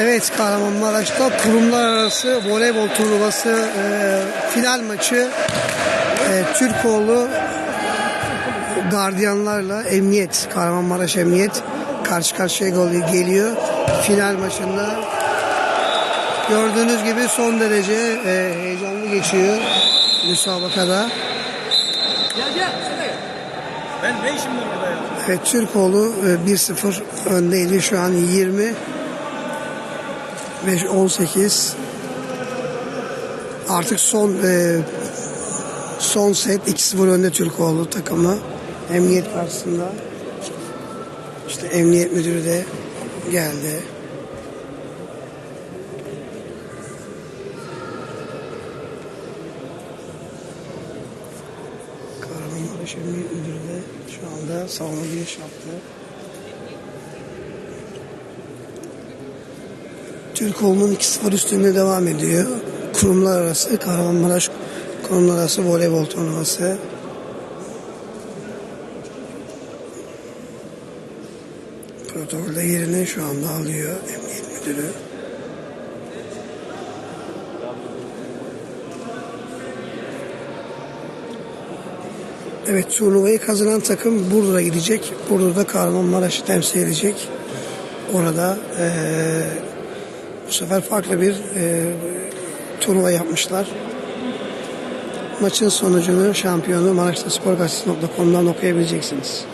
Evet Kahramanmaraş'ta kurumlar arası voleybol turnuvası e, final maçı e, Türkoğlu gardiyanlarla Emniyet, Kahramanmaraş Emniyet karşı karşıya gol- geliyor. Final maçında gördüğünüz gibi son derece e, heyecanlı geçiyor müsabakada. Ben ne işim var burada ya? Evet Türkoğlu e, 1-0 öndeydi şu an 20 ve 18 artık son e, son set 2-0 önde Türkoğlu takımı emniyet karşısında işte emniyet müdürü de geldi. Kahramanmaraş Emniyet Müdürü de şu anda salona giriş yaptı. Türkoğlu'nun 2-0 üstünde devam ediyor. Kurumlar arası, Kahramanmaraş kurumlar arası voleybol turnuvası. Protokolde yerini şu anda alıyor Emniyet Müdürü. Evet turnuvayı kazanan takım Burdur'a gidecek. Burdur'da Kahramanmaraş'ı temsil edecek. Orada eee, bu sefer farklı bir eee turnuva yapmışlar. Maçın sonucunu şampiyonu Maraş'ta Spor Gazetesi.com'dan okuyabileceksiniz.